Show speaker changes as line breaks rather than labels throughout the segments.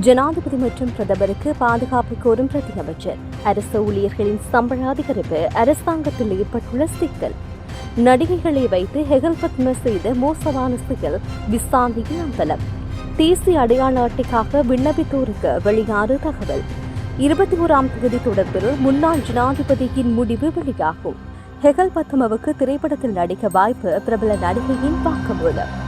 ஜனாதிபதி மற்றும் பிரதமருக்கு பாதுகாப்பு கோரும் பிரதி அமைச்சர். அரசு ஊழியர்களின் சம்பள அதிகரிப்பு அரசாங்கத்தில் ஏற்பட்டுள்ள சிக்கல். நடிகைகளை வைத்து ஹெகல்பத்ம செய்த மோசமான சிக்கல் விசாந்தியில் அம்பலம். தேசிய அடையாள அட்டைக்காக விண்ணப்பித்தோருக்கு வெளியாறு தகவல். இருபத்தி ஓராம் தேதி தொடர்பில் முன்னாள் ஜனாதிபதியின் முடிவு வெளியாகும். ஹெகல் பத்மவுக்கு திரைப்படத்தில் நடிக்க வாய்ப்பு பிரபல நடிகையின் வாக்குமூலம்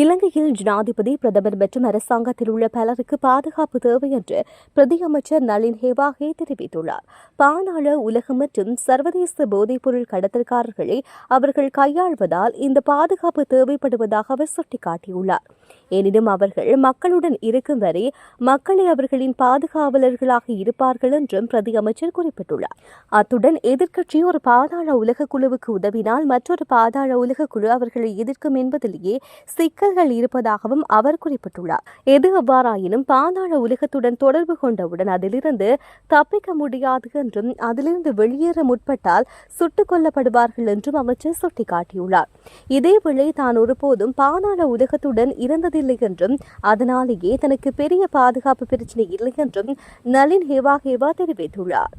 இலங்கையில் ஜனாதிபதி பிரதமர் மற்றும் அரசாங்கத்தில் உள்ள பலருக்கு பாதுகாப்பு தேவை என்று பிரதி அமைச்சர் நளின் ஹேவாகே தெரிவித்துள்ளார். பாதாள உலகம் மற்றும் சர்வதேச போதைப்பொருள் கடத்தல்காரர்களை அவர்கள் கையாள்வதால் இந்த பாதுகாப்பு தேவைப்படுவதாக அவர் சுட்டிக்காட்டியுள்ளார். எனினும் அவர்கள் மக்களுடன் இருக்கும் வரை மக்களை அவர்களின் பாதுகாவலர்களாக இருப்பார்கள் என்றும் பிரதி அமைச்சர் குறிப்பிட்டுள்ளார். அத்துடன் எதிர்க்கட்சி ஒரு பாதாள உலக குழுவுக்கு உதவினால் மற்றொரு பாதாள உலக குழு அவர்களை எதிர்க்கும் என்பதிலேயே சிக்கல்கள் இருப்பதாகவும் அவர் குறிப்பிட்டுள்ளார். எது எவ்வாறாயினும் பாதாள உலகத்துடன் தொடர்பு கொண்டவுடன் அதிலிருந்து தப்பிக்க முடியாது என்றும் அதிலிருந்து வெளியேற முற்பட்டால் சுட்டுக் கொல்லப்படுவார்கள் என்றும் அமைச்சர் சுட்டிக்காட்டியுள்ளார். இதேவேளை தான் ஒருபோதும் பாதாள உலகத்துடன் இருந்ததில்லை என்றும் அதனாலேயே தனக்கு பெரிய பாதுகாப்பு பிரச்சினை இல்லை என்றும் நளின் ஹேவா ஹேவா தெரிவித்துள்ளார்.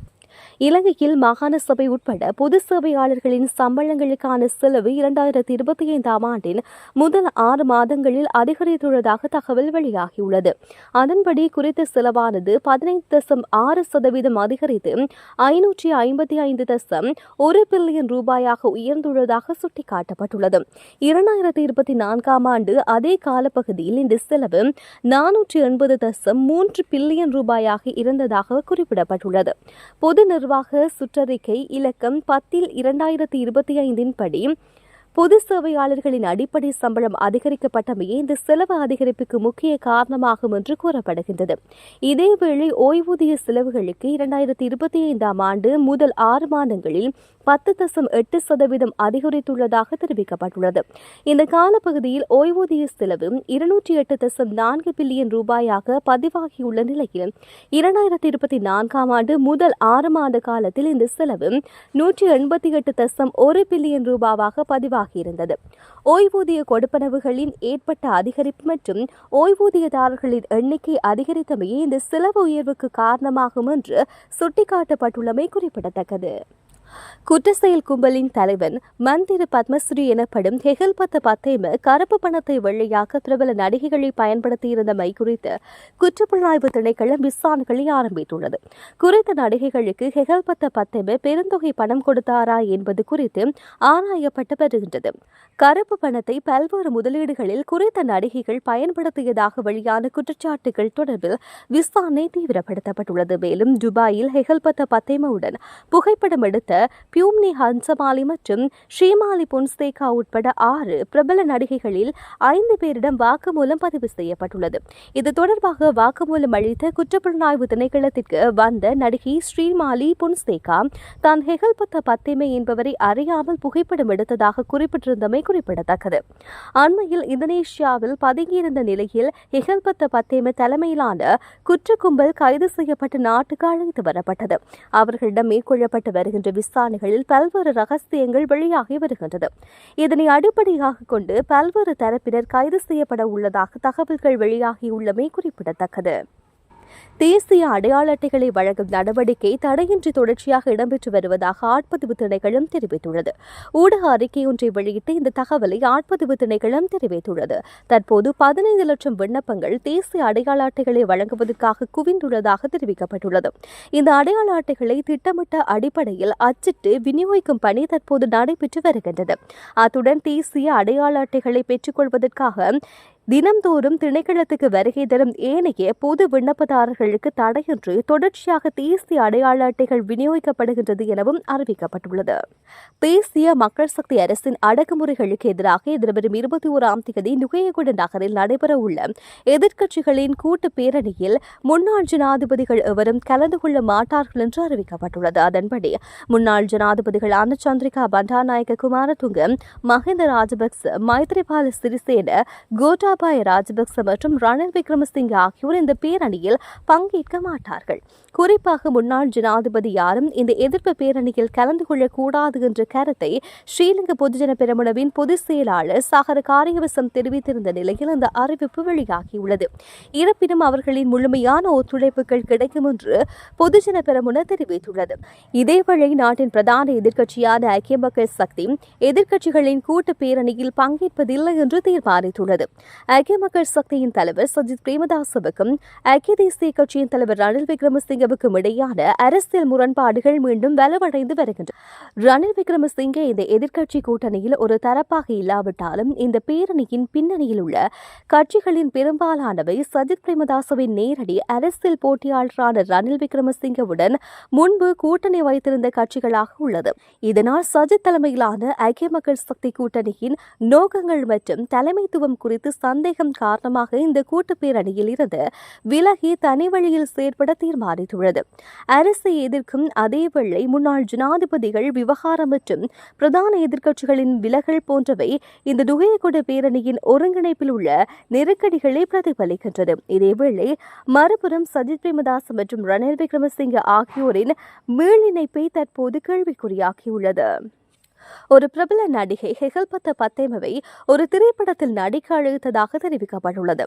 இலங்கையில் மாகாண சபை உட்பட பொது சேவையாளர்களின் சம்பளங்களுக்கான செலவு இரண்டாயிரத்தி இருபத்தி ஐந்தாம் ஆண்டின் முதல் ஆறு மாதங்களில் அதிகரித்துள்ளதாக தகவல் வெளியாகியுள்ளது. அதன்படி குறித்த செலவானது பதினைந்து தசம் ஆறு சதவீதம் அதிகரித்து ஐநூற்றி ஐம்பத்தி ஐந்து தசம் ஒரு பில்லியன் ரூபாயாக உயர்ந்துள்ளதாக சுட்டிக்காட்டப்பட்டுள்ளது. இரண்டாயிரத்தி இருபத்தி நான்காம் ஆண்டு அதே காலப்பகுதியில் இந்த செலவு நானூற்றி எண்பது தசம் மூன்று பில்லியன் ரூபாயாக இருந்ததாக குறிப்பிடப்பட்டுள்ளது. பொது நிர்வாக சுற்றறிக்கை இலக்கம் பத்தில் இரண்டாயிரத்தி இருபத்தி ஐந்தின் படி பொது சேவையாளர்களின் அடிப்படை சம்பளம் அதிகரிக்கப்பட்டமையே இந்த செலவு அதிகரிப்புக்கு முக்கிய காரணமாகும் என்று கூறப்படுகின்றது. இதேவேளை ஓய்வூதிய செலவுகளுக்கு இரண்டாயிரத்தி இருபத்தி ஐந்தாம் ஆண்டு முதல் ஆறு மாதங்களில் பத்து தசம் எட்டு சதவீதம் அதிகரித்துள்ளதாக தெரிவிக்கப்பட்டுள்ளது. இந்த காலப்பகுதியில் ஓய்வூதிய செலவு இருநூற்றி எட்டு தசம் நான்கு பில்லியன் ரூபாயாக பதிவாகியுள்ள நிலையில் இரண்டாயிரத்தி இருபத்தி நான்காம் ஆண்டு முதல் ஆறு மாத காலத்தில் இந்த செலவு நூற்றி எண்பத்தி எட்டு தசம் ஒரு பில்லியன் ரூபாவாக இருந்தது ஓய்வூதிய கொடுப்பனவுகளின் ஏற்பட்ட அதிகரிப்பு மற்றும் ஓய்வூதியதாரர்களின் எண்ணிக்கை அதிகரித்தமையே இந்த செலவு உயர்வுக்கு காரணமாகும் என்று சுட்டிக்காட்டப்பட்டுள்ளமை குறிப்பிடத்தக்கது. குற்றச்செயல் கும்பலின் தலைவன் மந்திர பத்மஸ்ரீ எனப்படும் ஹெகல்பத்த பத்தேம கருப்பு பணத்தை வெள்ளையாக்க பிரபல நடிகைகளை பயன்படுத்தியிருந்தமை குறித்து குற்றப்புலனாய்வு திணைக்களம் விசாரணைகளை ஆரம்பித்துள்ளது. குறித்த நடிகைகளுக்கு ஹெகல்பத்த பத்தேம பெருந்தொகை பணம் கொடுத்தாரா என்பது குறித்து ஆராயப்பட்டு வருகின்றது. கருப்பு பணத்தை பல்வேறு முதலீடுகளில் குறித்த நடிகைகள் பயன்படுத்தியதாக வெளியான குற்றச்சாட்டுகள் தொடர்பில் விசாரணை தீவிரப்படுத்தப்பட்டுள்ளது. மேலும் துபாயில் ஹெகல்பத்த பத்தேமவுடன் புகைப்படம் எடுத்த பியூம்னி ஹன்சமாலி மற்றும் ஸ்ரீமாலி பொன்சேகா உட்பட ஆறு பிரபல நடிகைகளில் ஐந்து பேரிடம் வாக்குமூலம் பதிவு செய்யப்பட்டுள்ளது. இது தொடர்பாக வாக்குமூலம் அளித்த குற்றப்புலனாய்வு திணைக்களத்திற்கு வந்த நடிகை ஸ்ரீமாலி பொன்சேகா தான் ஹெகல்பத்த பத்திமை என்பவரை அறியாமல் புகைப்படம் எடுத்ததாக குறிப்பிட்டிருந்தமை குறிப்பிடத்தக்கது. அண்மையில் இந்தோனேஷியாவில் பதுங்கியிருந்த நிலையில் ஹெகல்பத்த பத்தேம தலைமையிலான குற்ற கும்பல் கைது செய்யப்பட்டு நாட்டுக்கு அழைத்து வரப்பட்டது. அவர்களிடம் மேற்கொள்ளப்பட்டு வருகின்ற விசாரணைகளில் பல்வேறு ரகசியங்கள் வெளியாகி வருகின்றது. இதனை அடிப்படையாக கொண்டு பல்வேறு தரப்பினர் கைது செய்யப்பட உள்ளதாக தகவல்கள் வெளியாகியுள்ளமை குறிப்பிடத்தக்கது. தேசிய அடையாள அட்டைகளை வழங்கும் நடவடிக்கை தடையின்றி தொடர்ச்சியாக இடம்பெற்று வருவதாக ஆட்பதிவு திணைக்களம் தெரிவித்துள்ளது. ஊடக அறிக்கை ஒன்றை வெளியிட்டு இந்த தகவலை ஆட்பதிவு திணைக்களம் தெரிவித்துள்ளது. தற்போது பதினைந்து லட்சம் விண்ணப்பங்கள் தேசிய அடையாள அட்டைகளை வழங்குவதற்காக குவிந்துள்ளதாக தெரிவிக்கப்பட்டுள்ளது. இந்த அடையாள அட்டைகளை திட்டமிட்ட அடிப்படையில் அச்சிட்டு விநியோகிக்கும் பணி தற்போது நடைபெற்று வருகின்றது. அத்துடன் தேசிய அடையாள அட்டைகளை பெற்றுக்கொள்வதற்காக தினம்தோறும் திணைக்களத்துக்கு வருகை தரும் ஏனைய பொது விண்ணப்பதாரர்களுக்கு தடையின்றி தொடர்ச்சியாக தேசிய அடையாள அட்டைகள் விநியோகிக்கப்படுகின்றது எனவும் அறிவிக்கப்பட்டுள்ளது. தேசிய மக்கள் சக்தி அரசின் அடக்குமுறைகளுக்கு எதிராக எதிர்வரும் இருபத்தி ஓராம் தேதி நுகையகுட நகரில் நடைபெறவுள்ள எதிர்க்கட்சிகளின் கூட்டு பேரணியில் முன்னாள் ஜனாதிபதிகள் எவரும் கலந்து கொள்ள மாட்டார்கள் என்று அறிவிக்கப்பட்டுள்ளது. அதன்படி முன்னாள் ஜனாதிபதிகள் சந்திரிகா பண்டாநாயக்க குமாரதுங்க மஹிந்த ராஜபக்ச மைத்ரிபால சிறிசேன கோட்டா கோட்டாபாய ராஜபக்ச மற்றும் ரணில் விக்ரமசிங்கே ஆகியோர் இந்த பேரணியில் பங்கேற்க மாட்டார்கள். குறிப்பாக முன்னாள் ஜனாதிபதி யாரும் இந்த எதிர்ப்பு பேரணியில் கலந்து கொள்ளக்கூடாது என்ற கருத்தை ஸ்ரீலங்கா பொதுஜன பெருமுனவின் பொதுச் செயலாளர் சாகர காரியவசம் தெரிவித்திருந்த நிலையில் இந்த அறிவிப்பு வெளியாகியுள்ளது. இருப்பினும் அவர்களின் முழுமையான ஒத்துழைப்புகள் கிடைக்கும் என்று பொதுஜன பெருமுன தெரிவித்துள்ளது. இதேவேளை நாட்டின் பிரதான எதிர்க்கட்சியான ஐக்கிய மக்கள் சக்தி எதிர்க்கட்சிகளின் கூட்டு பேரணியில் பங்கேற்பதில்லை என்று தீர்மானித்துள்ளது. ஐக்கிய மக்கள் சக்தியின் தலைவர் சஜித் பிரேமதாசவுக்கும் ஐக்கிய தேசிய கட்சியின் தலைவர் ரணில் விக்ரமசிங்கவுக்கும் இடையான அரசியல் முரண்பாடுகள் மீண்டும் வலுவடைந்து வருகின்றன. ரணில் விக்ரமசிங்கே இந்த எதிர்க்கட்சி கூட்டணியில் ஒரு தரப்பாக இல்லாவிட்டாலும் இந்த பேரணியின் பின்னணியில் உள்ள கட்சிகளின் பெரும்பாலானவை சஜித் பிரேமதாசவின் நேரடி அரசியல் போட்டியாளரான ரணில் விக்ரமசிங்கவுடன் முன்பு கூட்டணி வைத்திருந்த கட்சிகளாக உள்ளது. இதனால் சஜித் தலைமையிலான ஐக்கிய மக்கள் சக்தி கூட்டணியின் நோக்கங்கள் மற்றும் தலைமைத்துவம் குறித்து சந்தேகம் காரணமாக இந்த கூட்டு பேரணியில் இருந்து விலகி தனி வழியில் செயற்பட தீர்மானித்துள்ளது. அரசை எதிர்க்கும் அதேவேளை முன்னாள் ஜனாதிபதிகள் விவகாரம் மற்றும் பிரதான எதிர்க்கட்சிகளின் விலகல் போன்றவை இந்த நுகையகொட பேரணியின் ஒருங்கிணைப்பில் உள்ள நெருக்கடிகளை பிரதிபலிக்கின்றது. இதேவேளை மறுபுறம் சஜித் பிரேமதாஸ் மற்றும் ரணில் விக்ரமசிங்க ஆகியோரின் மீளிணைப்பை தற்போது கேள்விக்குறியாகியுள்ளது ஒரு பிரபல நடிகை ஹெகல்பத்த பத்தேமவை ஒரு திரைப்படத்தில் நடிக்க அழைத்ததாக தெரிவிக்கப்பட்டுள்ளது.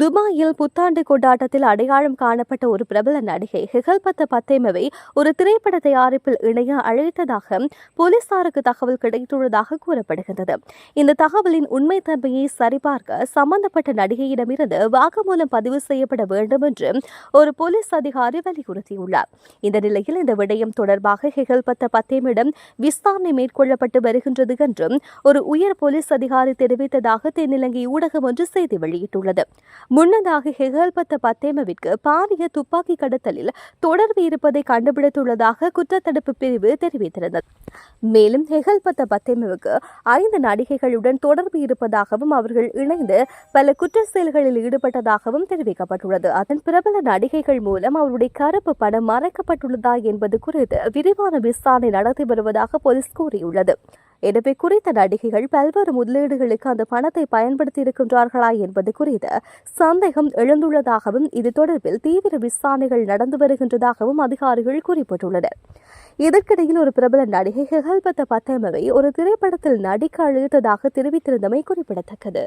துபாயில் புத்தாண்டு கொண்டாட்டத்தில் அடையாளம் காணப்பட்ட ஒரு பிரபல நடிகை ஹிகல்பத்த பத்தேமவை ஒரு திரைப்பட தயாரிப்பில் இணைய அழைத்ததாக போலீசாருக்கு தகவல் கிடைத்துள்ளதாக கூறப்படுகின்றது. இந்த தகவலின் உண்மை தன்மையை சரிபார்க்க சம்பந்தப்பட்ட நடிகையிடமிருந்து வாக்குமூலம் பதிவு செய்யப்பட வேண்டும் என்று ஒரு போலீஸ் அதிகாரி வலியுறுத்தியுள்ளார். இந்த நிலையில் இந்த விடயம் தொடர்பாக ஹிகல்பத்த பத்தேமிடம் விசாரணை மேற்கொள்ளப்பட்டு வருகின்றது என்றும் ஒரு உயர் போலீஸ் அதிகாரி தெரிவித்ததாக தென்னிலங்கை ஊடகம் ஒன்று செய்தி வெளியிட்டுள்ளது. முன்னதாக ஹெகல்பத்த பத்தேமவிற்கு பாரிய துப்பாக்கி கடத்தலில் தொடர்பு இருப்பதை கண்டுபிடித்துள்ளதாக குற்றத்தடுப்பு பிரிவு தெரிவித்திருந்தது. மேலும் ஹெகல்பத்த பத்தேமவுக்கு ஐந்து நடிகைகளுடன் தொடர்பு இருப்பதாகவும் அவர்கள் இணைந்து பல குற்ற செயல்களில் ஈடுபட்டதாகவும் தெரிவிக்கப்பட்டுள்ளது. அதன் பிரபல நடிகைகள் மூலம் அவருடைய கருப்பு படம் மறைக்கப்பட்டுள்ளதா என்பது குறித்து விரிவான விசாரணை நடத்தி வருவதாக போலீஸ் கூறியுள்ளது. எனவே குறித்த நடிகைகள் பல்வேறு முதலீடுகளுக்கு அந்த பணத்தை பயன்படுத்தி இருக்கின்றார்களா என்பது குறித்து சந்தேகம் எழுந்துள்ளதாகவும் இது தொடர்பில் தீவிர விசாரணைகள் நடந்து வருகின்றதாகவும் அதிகாரிகள் குறிப்பிட்டுள்ளனர். இதற்கிடையில் ஒரு பிரபல நடிகை ஹெகல்பத்த பத்தேமவை ஒரு திரைப்படத்தில் நடிக்க அழைத்ததாக தெரிவித்திருந்தமை குறிப்பிடத்தக்கது.